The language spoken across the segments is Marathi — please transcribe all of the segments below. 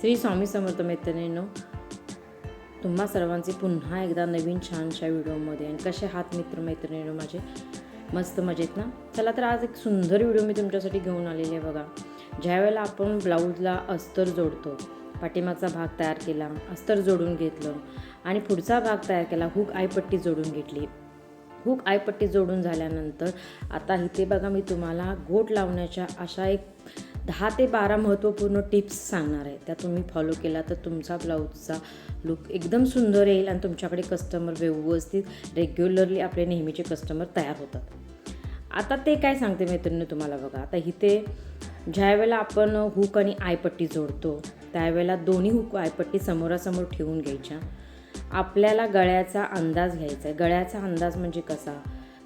श्री स्वामी समर्थ मैत्रिणींनो तुम्हा सर्वांचे पुन्हा एकदा नवीन छानशा व्हिडिओमध्ये आणि कसे हात मित्र मैत्रिणीनो माझे मस्त मजेत ना चला तर आज एक सुंदर व्हिडिओ मी तुमच्यासाठी घेऊन आलेली आहे बघा. ज्यावेळेला आपण ब्लाऊजला अस्तर जोडतो पाठीमागचा भाग तयार केला अस्तर जोडून घेतलं आणि पुढचा भाग तयार केला हुक आयपट्टी जोडून घेतली. हुक आयपट्टी जोडून झाल्यानंतर आता इथे बघा मी तुम्हाला घोट लावण्याच्या अशा एक दहा ते बारा महत्त्वपूर्ण टिप्स सांगणार आहे. त्या तुम्ही फॉलो केला तर तुमचा ब्लाऊजचा लुक एकदम सुंदर येईल आणि तुमच्याकडे कस्टमर व्यवस्थित रेग्युलरली आपले नेहमीचे कस्टमर तयार होतात. आता ते काय सांगते मैत्रिणी तुम्हाला बघा. आता इथे ज्यावेळेला आपण हुक आणि आयपट्टी जोडतो त्यावेळेला दोन्ही हुक आयपट्टी समोरासमोर ठेवून घ्यायच्या. आपल्याला गळ्याचा अंदाज घ्यायचा आहे. गळ्याचा अंदाज म्हणजे कसा?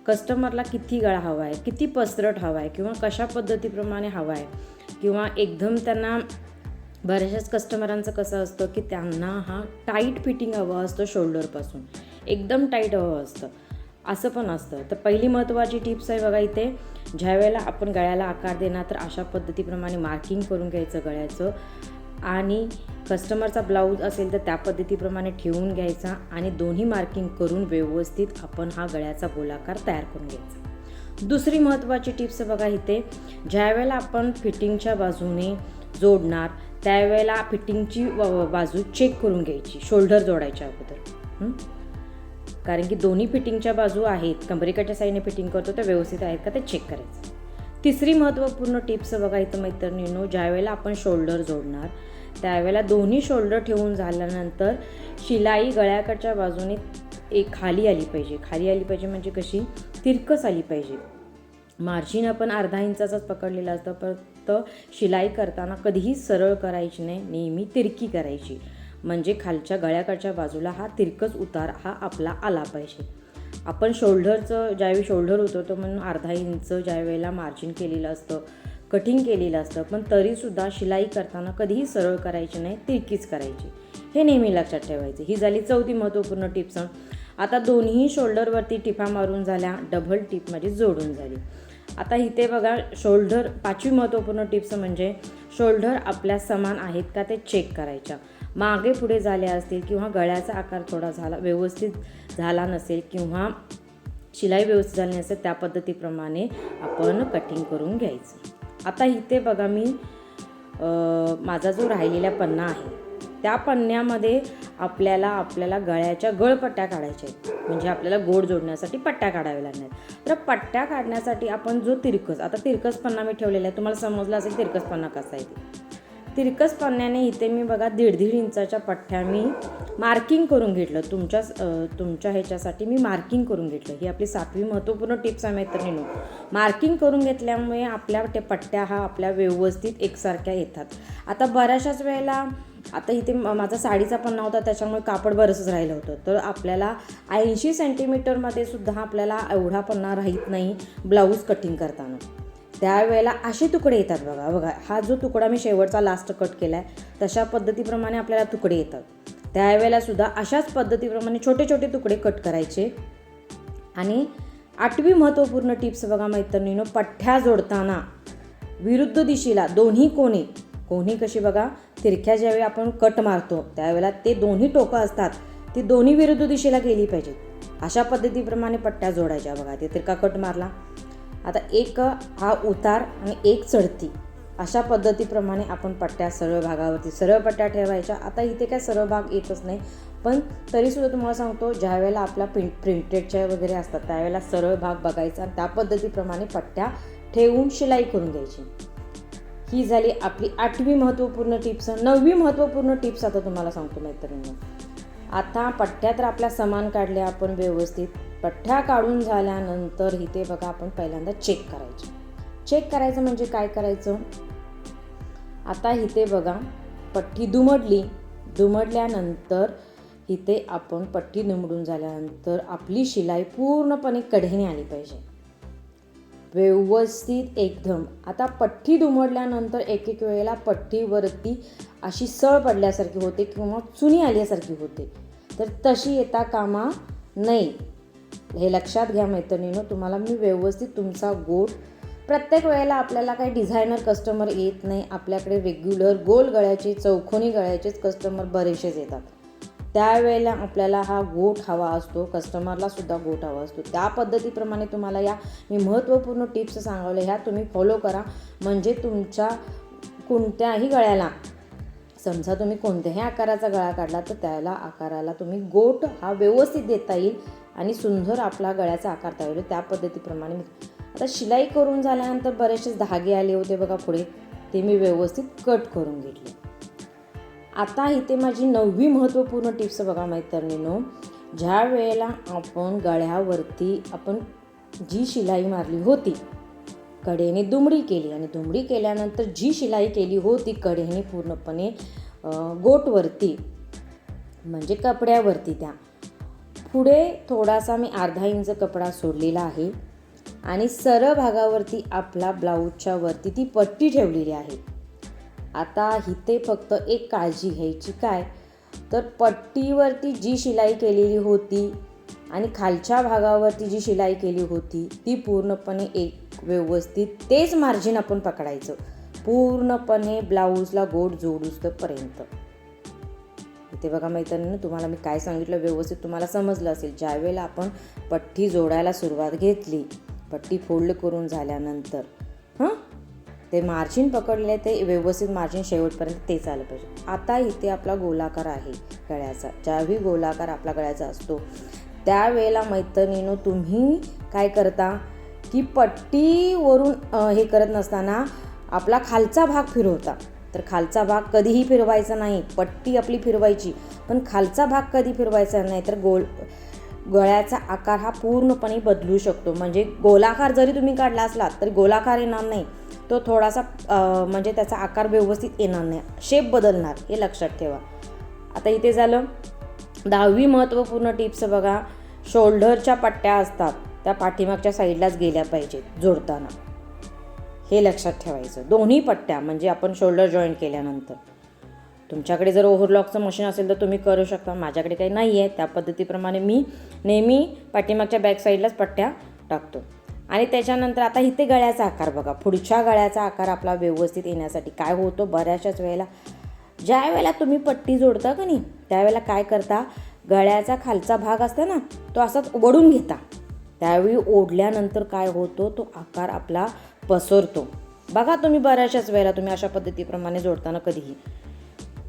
कस्टमरला किती गळा हवा आहे किती पसरट हवा आहे किंवा कशा पद्धतीप्रमाणे हवा आहे किंवा एकदम त्यांना बऱ्याचशाच कस्टमरांचं कसं असतं की त्यांना हा टाईट फिटिंग हवं असतं शोल्डरपासून. एकदम टाईट हवं असतं. असं पण असतं. तर पहिली महत्त्वाची टिप्स आहे बघा इथे. ज्यावेळेला आपण गळ्याला आकार देणार तर अशा पद्धतीप्रमाणे मार्किंग करून घ्यायचं गळ्याचं. आणि कस्टमरचा ब्लाऊज असेल तर त्या पद्धतीप्रमाणे ठेवून घ्यायचा आणि दोन्ही मार्किंग करून व्यवस्थित आपण हा गळ्याचा गोलाकार तयार करून घ्यायचा. दुसरी महत्त्वाची टिप्स बघा इथे. ज्यावेळेला आपण फिटिंगच्या बाजूने जोडणार त्यावेळेला फिटिंगची व- बाजू चेक करून घ्यायची शोल्डर जोडायच्या अगोदर. कारण की दोन्ही फिटिंगच्या बाजू आहेत. कंबरेकडच्या साईडने फिटिंग करतो तर व्यवस्थित आहेत का ते चेक करायचं. तिसरी महत्त्वपूर्ण टिप्स बघा इथं मैत्रिणींनो ज्यावेळेला आपण शोल्डर जोडणार त्यावेळेला दोन्ही शोल्डर ठेवून झाल्यानंतर शिलाई गळ्याकडच्या बाजूने एक खाली आली पाहिजे. खाली आली पाहिजे म्हणजे कशी? तिरकस आली पाहिजे. मार्जिन आपण अर्धा इंचाचाच पकडलेलं असतं फक्त शिलाई करताना कधीही सरळ करायची नाही नेहमी तिरकी करायची. म्हणजे खालच्या गळ्याकडच्या बाजूला हा तिरकस उतार हा आपला आला पाहिजे. आपण शोल्डरचं ज्यावेळी शोल्डर होतो तो म्हणून अर्धा इंच ज्यावेळेला मार्जिन केलेलं असतं कटिंग केलेलं असतं पण तरीसुद्धा शिलाई करताना कधीही सरळ करायची नाही तिरकीच करायची. हे नेहमी लक्षात ठेवायचे. ही झाली चौथी महत्त्वपूर्ण टिप्स आता दोन्ही शोल्डरवरती टिपा मारून झाल्या डबल टिप म्हणजे जोडून झाली. आता इथे बघा शोल्डर पाचवी महत्त्वपूर्ण टिप्स म्हणजे शोल्डर आपल्या समान आहेत का ते चेक करायच्या. मागे पुढे झाले असतील किंवा गळ्याचा आकार थोडा झाला व्यवस्थित झाला नसेल किंवा शिलाई व्यवस्थित झाली नसेल त्या पद्धतीप्रमाणे आपण कटिंग करून घ्यायचं. आता इथे बघा मी माझा जो राहिलेला पन्ना आहे त्या पन्न्यामध्ये आपल्याला आपल्याला गळ्याच्या गळपट्ट्या काढायच्या आहेत. म्हणजे आपल्याला गोड जोडण्यासाठी पट्ट्या काढाव्या लागणार तर पट्ट्या काढण्यासाठी आपण जो तिरकस आता तिरकस पन्ना मी ठेवलेला आहे तुम्हाला समजलं असेल तिरकस पन्ना कसा आहे ते. तिरकस पन्न्याने इथे मी बघा दीड दीड इंचाच्या पट्ट्या मी मार्किंग करून घेतलं. तुमच्या तुमच्या ह्याच्यासाठी मी मार्किंग करून घेतलं. ही आपली सातवी महत्त्वपूर्ण टिप्स आहे मैत्रिणीनो. मार्किंग करून घेतल्यामुळे आपल्या ते पट्ट्या हा आपल्या व्यवस्थित एकसारख्या येतात. आता बऱ्याचशाच वेळेला आता इथे माझा साडीचा पन्ना होता त्याच्यामुळे कापड बरंच राहिलं होतं. तर आपल्याला ऐंशी सेंटीमीटरमध्ये सुद्धा आपल्याला एवढा पन्ना राहीत नाही ब्लाऊज कटिंग करताना. त्यावेळेला असे तुकडे येतात बघा बघा हा जो तुकडा मी शेवटचा लास्ट कट केला आहे तशा पद्धतीप्रमाणे आपल्याला तुकडे येतात. त्यावेळेला सुद्धा अशाच पद्धतीप्रमाणे छोटे छोटे तुकडे कट करायचे. आणि आठवी महत्त्वपूर्ण टिप्स बघा मैत्रिणीनो पठ्ठ्या जोडताना विरुद्ध दिशेला दोन्ही कोणी कोणी कशी बघा तिरख्या ज्यावेळी आपण कट मारतो त्यावेळेला ते दोन्ही टोकं असतात ती दोन्ही विरुद्ध दिशेला गेली पाहिजेत. अशा पद्धतीप्रमाणे पट्ट्या जोडायच्या बघा ते तिरका कट मारला. आता एक हा उतार आणि एक चढती. अशा पद्धतीप्रमाणे आपण पट्ट्या सरळ भागावरती सरळ पट्ट्या ठेवायच्या. आता इथे काय सरळ भाग येतच नाही. पण तरीसुद्धा तुम्हाला सांगतो ज्या वेळेला आपल्या प्रिंट प्रिंटेडच्या वगैरे असतात त्यावेळेला सरळ भाग बघायचा आणि त्या पद्धतीप्रमाणे पट्ट्या ठेवून शिलाई करून घ्यायची. ही झाली आपली आठवी महत्त्वपूर्ण टिप्स नववी महत्त्वपूर्ण टिप्स आता तुम्हाला सांगतो मैत्रिणी आता पट्ट्या तर आपल्या समान काढल्या आपण व्यवस्थित. पठ्ठ्या काढून झाल्यानंतर इथे बघा आपण पहिल्यांदा चेक करायचे. चेक करायचं म्हणजे काय करायचं? आता इथे बघा पट्टी दुमडली. दुमडल्यानंतर इथे आपण पट्टी दुमडून झाल्यानंतर आपली शिलाई पूर्णपणे कढेने आली पाहिजे. व्यवस्थित एकदम. आता पट्टी दुमडल्यानंतर एक एक वेळेला पट्टीवरती अशी सळ पडल्यासारखी होते किंवा चुनी आल्यासारखी होते. तर तशी येता कामा नाही हे लक्षात घ्या मैत्रिणीनं तुम्हाला मी व्यवस्थित तुमचा गोट प्रत्येक वेळेला आपल्याला काही डिझायनर कस्टमर येत नाही. आपल्याकडे रेग्युलर गोल गळ्याचे चौकोनी गळ्याचेच कस्टमर बरेचसेच येतात. त्यावेळेला आपल्याला हा गोट हवा असतो कस्टमरला सुद्धा गोट हवा असतो. त्या पद्धतीप्रमाणे तुम्हाला या मी महत्त्वपूर्ण टिप्स सांगवल्या ह्या तुम्ही फॉलो करा. म्हणजे तुमच्या कोणत्याही गळ्याला समजा तुम्ही कोणत्याही आकाराचा गळा काढला तर त्याला आकाराला तुम्ही गोट हा व्यवस्थित देता येईल आणि सुंदर आपला गळ्याचा आकार तयार होईल. त्या पद्धतीप्रमाणे मी आता शिलाई करून झाल्यानंतर बरेचसे धागे आले होते बघा पुढे. ते मी व्यवस्थित कट करून घेतले. आता इथे माझी नववी महत्त्वपूर्ण टिप्स बघा मैत्रिणीनो. ज्या वेळेला आपण गळ्यावरती आपण जी शिलाई मारली होती कडेने दुमडी केली आणि दुमडी केल्यानंतर जी शिलाई केली होती कडेने पूर्णपणे गोटवरती म्हणजे कपड्यावरती त्या. पुढे थोडासा मी अर्धा इंच कपडा सोडलेला आहे आणि सरळ भागावरती आपला ब्लाऊजच्या वरती ती पट्टी ठेवलेली आहे. आता इथे फक्त एक काळजी घ्यायची काय? तर पट्टीवरती जी शिलाई केलेली होती आणि खालच्या भागावरती जी शिलाई केली होती ती पूर्णपणे एक व्यवस्थित तेच मार्जिन आपण पकडायचं. पूर्णपणे ब्लाऊजला गोट जोडूस्तपर्यंत. ते बघा मैत्रिणीनं तुम्हाला मी काय सांगितलं? व्यवस्थित तुम्हाला समजलं असेल. ज्यावेळेला आपण पट्टी जोडायला सुरुवात घेतली पट्टी फोल्ड करून झाल्यानंतर हां? ते मार्जिन पकडले ते व्यवस्थित मार्जिन शेवटपर्यंत तेच आलं पाहिजे. आता इथे आपला गोलाकार आहे गळ्याचा. ज्यावेळी गोलाकार आपला गळ्याचा असतो त्यावेळेला मैत्रिणीनो तुम्ही काय करता की पट्टीवरून हे करत नसताना आपला खालचा भाग फिरवता. तर खालचा भाग कधीही फिरवायचा नाही पट्टी आपली फिरवायची पण खालचा भाग कधी फिरवायचा नाही तर गोल गळ्याचा आकार हा पूर्णपणे बदलू शकतो. म्हणजे गोलाकार जरी तुम्ही काढला असला तरी गोलाकार येणार नाही. तो थोडासा म्हणजे त्याचा आकार व्यवस्थित येणार नाही. शेप बदलणार हे लक्षात ठेवा. आता इथे झालं. दहावी महत्त्वपूर्ण टिप्स बघा. शोल्डरच्या पट्ट्या असतात त्या पाठीमागच्या साईडलाच गेल्या पाहिजेत जोडताना. हे लक्षात ठेवायचं. दोन्ही पट्ट्या म्हणजे आपण शोल्डर जॉईंट केल्यानंतर. तुमच्याकडे जर ओव्हरलॉकचं मशीन असेल तर तुम्ही करू शकता. माझ्याकडे काही नाही आहे. त्या पद्धतीप्रमाणे मी नेहमी पाठीमागच्या बॅक साईडलाच पट्ट्या टाकतो. आणि त्याच्यानंतर आता इथे गळ्याचा आकार बघा. पुढच्या गळ्याचा आकार आपला व्यवस्थित येण्यासाठी काय होतो? बऱ्याचशाच वेळेला ज्या वेळेला तुम्ही पट्टी जोडता का नाही त्यावेळेला काय करता? गळ्याचा खालचा भाग असतो ना तो असाच ओढून घेता. त्यावेळी ओढल्यानंतर काय होतो? तो आकार आपला पसरतो. बघा तुम्ही बऱ्याचशाच वेळेला तुम्ही अशा पद्धतीप्रमाणे जोडताना कधीही.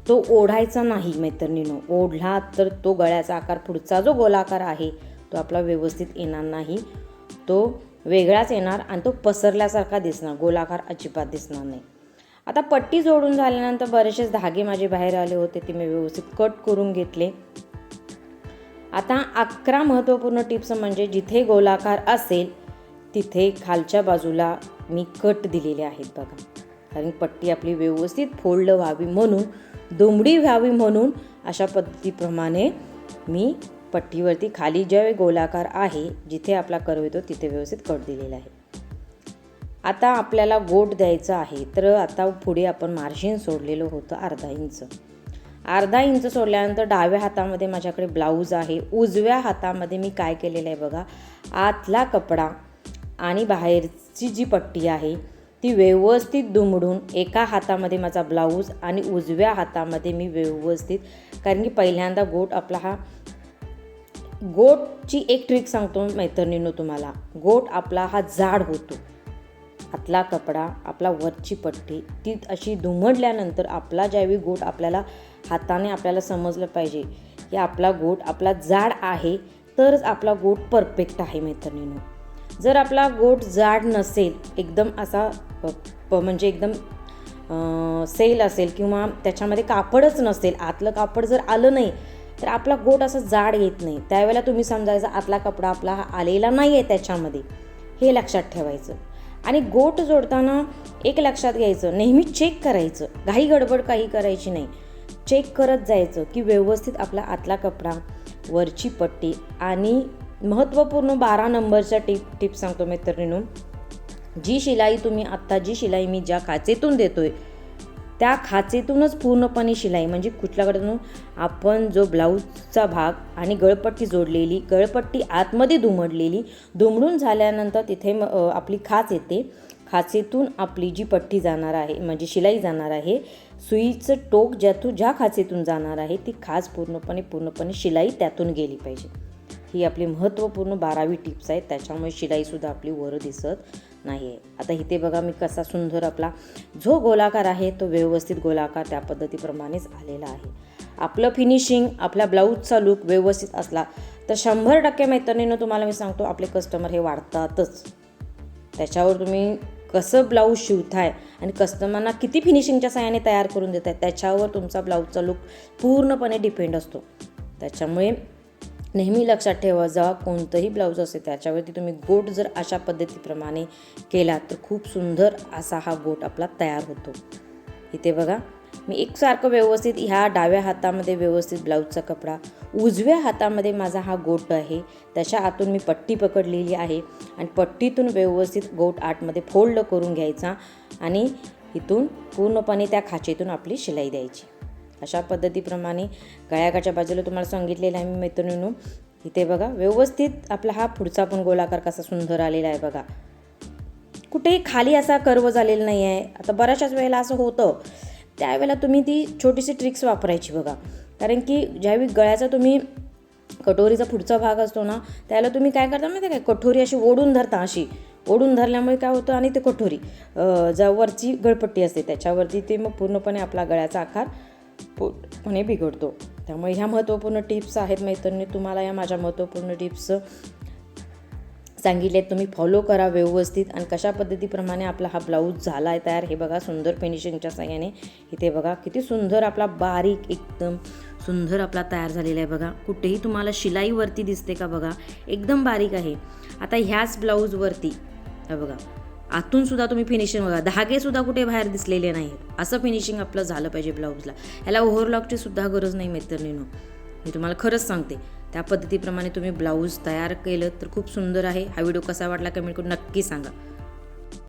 तो ओढायचा नाही मैत्रिणीनो. ओढला तर तो गळ्याचा आकार पुढचा जो गोलाकार आहे तो आपला व्यवस्थित येणार नाही. तो वेगळाच येणार आणि तो पसरल्यासारखा दिसणार. गोलाकार अजिबात दिसणार नाही. आता पट्टी जोडून झाल्यानंतर बरेचसेच धागे माझे बाहेर आले होते ते मी व्यवस्थित कट करून घेतले. आता अकरा महत्त्वपूर्ण टिप्स म्हणजे जिथे गोलाकार असेल तिथे खालच्या बाजूला मी कट दिलेले आहेत बघा. कारण पट्टी आपली व्यवस्थित फोल्ड व्हावी म्हणून दुमडी व्हावी म्हणून अशा पद्धतीप्रमाणे मी पट्टीवरती खाली जे गोलाकार आहे जिथे आपला कर्व येतो तिथे व्यवस्थित कट दिलेला आहे. आता आपल्याला गोट द्यायचं आहे तर आता पुढे आपण मार्जिन सोडलेलं होतं अर्धा इंच. अर्धा इंच सोडल्यानंतर डाव्या हातामध्ये माझ्याकडे ब्लाऊज आहे. उजव्या हातामध्ये मी काय केलेलं आहे बघा आतला कपडा आणि बाहेरची जी पट्टी आहे ती व्यवस्थित दुमडून एका हातामध्ये माझा ब्लाऊज आणि उजव्या हातामध्ये मी व्यवस्थित कारण की पहिल्यांदा गोट आपला हा गोटची एक ट्रिक सांगतो मैत्रिणींनो तुम्हाला. गोट आपला हा जाड होतो. आतला कपडा आपला वरची पट्टी ती अशी दुमडल्यानंतर आपला ज्यावेळी गोट आपल्याला हाताने आपल्याला समजलं पाहिजे. की आपला गोट आपला जाड आहे तरच आपला गोट परफेक्ट आहे मैत्रिणीनं. जर आपला गोट जाड नसेल एकदम असा प- म्हणजे एकदम सेल असेल किंवा त्याच्यामध्ये कापडच नसेल आतलं कापड जर आलं नाही तर आपला गोट असा जाड येत नाही. त्यावेळेला तुम्ही समजायचं आतला कपडा आपला हा आलेला नाही आहे त्याच्यामध्ये. हे लक्षात ठेवायचं. आणि गोट जोडताना एक लक्षात घ्यायचं नेहमी चेक करायचं. घाई गडबड काही करायची नाही. चेक करत जायचं की व्यवस्थित आपला आतला कपडा वरची पट्टी आणि महत्त्वपूर्ण बारा नंबरच्या टिप टिप सांगतो मैत्रिणीनो जी शिलाई तुम्ही आत्ता जी शिलाई मी ज्या खाचेतून देतोय त्या खाचेतूनच पूर्णपणे शिलाई म्हणजे कुठल्याकडून आपण जो ब्लाऊजचा भाग आणि गळपट्टी जोडलेली गळपट्टी आतमध्ये दुमडलेली दुमडून झाल्यानंतर तिथे म- आपली खाच येते. खाचेतून आपली जी पट्टी जाणार आहे म्हणजे शिलाई जाणार आहे सुईचं टोक ज्यातून ज्या खाचेतून जाणार आहे ती खाच पूर्णपणे पूर्णपणे शिलाई त्यातून गेली पाहिजे. ही आपली महत्त्वपूर्ण बारावी टिप्स आहे त्याच्यामुळे शिलाईसुद्धा आपली वर दिसत नाही आहे आता इथे बघा मी कसा सुंदर आपला जो गोलाकार आहे तो व्यवस्थित गोलाकार त्या पद्धतीप्रमाणेच आलेला आहे. आपलं फिनिशिंग आपल्या ब्लाऊजचा लुक व्यवस्थित असला तर शंभर टक्के मैत्रिणीनं तुम्हाला मी सांगतो आपले कस्टमर हे वाढतातच. त्याच्यावर तुम्ही कसं ब्लाऊज शिवताय आणि कस्टमरना किती फिनिशिंगच्या साह्याने तयार करून देत आहे त्याच्यावर तुमचा ब्लाऊजचा लुक पूर्णपणे डिपेंड असतो. त्याच्यामुळे नेहमी लक्षात ठेवा जेव्हा कोणतंही ब्लाऊज असेल त्याच्यावरती तुम्ही गोट जर अशा पद्धतीप्रमाणे केला तर खूप सुंदर असा हा गोट आपला तयार होतो. इथे बघा मी एकसारखं व्यवस्थित ह्या डाव्या हातामध्ये व्यवस्थित ब्लाऊजचा कपडा उजव्या हातामध्ये माझा हा गोट आहे त्याच्या आतून मी पट्टी पकडलेली आहे आणि पट्टीतून व्यवस्थित गोट आतमध्ये फोल्ड करून घ्यायचा आणि इथून पूर्णपणे त्या खाचेतून आपली शिलाई द्यायची. अशा पद्धतीप्रमाणे गळ्याकाच्या बाजूला तुम्हाला सांगितलेलं आहे मी मैत्रिणींनो. इथे बघा व्यवस्थित आपला हा पुढचा पण गोलाकार कसा सुंदर आलेला आहे बघा. कुठेही खाली असा कर्व झालेला नाही आहे आता बऱ्याचशाच वेळेला असं होतं. त्यावेळेला तुम्ही ती छोटीशी ट्रिक्स वापरायची बघा. कारण की ज्यावेळी गळ्याचा तुम्ही कटोरीचा पुढचा भाग असतो ना त्याला तुम्ही काय करता माहिती आहे काय कठोरी अशी ओढून धरता अशी. ओढून धरल्यामुळे काय होतं आणि ते कठोरी अं, ज्या वरची गळपट्टी असते. त्याच्यावरती ते मग पूर्णपणे आपला गळ्याचा आकार पूर्णपणे बिघडतो. त्यामुळे ह्या महत्त्वपूर्ण टिप्स आहेत मैत्रिणी तुम्हाला या माझ्या महत्त्वपूर्ण टिप्स सांगितले तुम्ही फॉलो करा व्यवस्थित आणि कशा पद्धतीप्रमाणे आपला हा ब्लाऊज झाला आहे तयार हे बघा सुंदर फिनिशिंगच्या साह्याने इथे बघा किती सुंदर आपला बारीक एकदम सुंदर आपला तयार झालेला आहे बघा. कुठेही तुम्हाला शिलाईवरती दिसते का बघा एकदम बारीक आहे. आता ह्याच ब्लाऊजवरती बघा. आतून सुद्धा तुम्ही फिनिशिंग बघा. धागे सुद्धा कुठे बाहेर दिसलेले नाहीत. असं फिनिशिंग आपलं झालं पाहिजे ब्लाऊजला ह्याला ओव्हरलॉकची सुद्धा गरज नाही मैत्रिणीनो मी तुम्हाला खरंच सांगते. त्या पद्धतीप्रमाणे तुम्ही ब्लाऊज तयार केलं तर खूप सुंदर आहे. हा व्हिडिओ कसा वाटला कमेंट करून नक्की सांगा.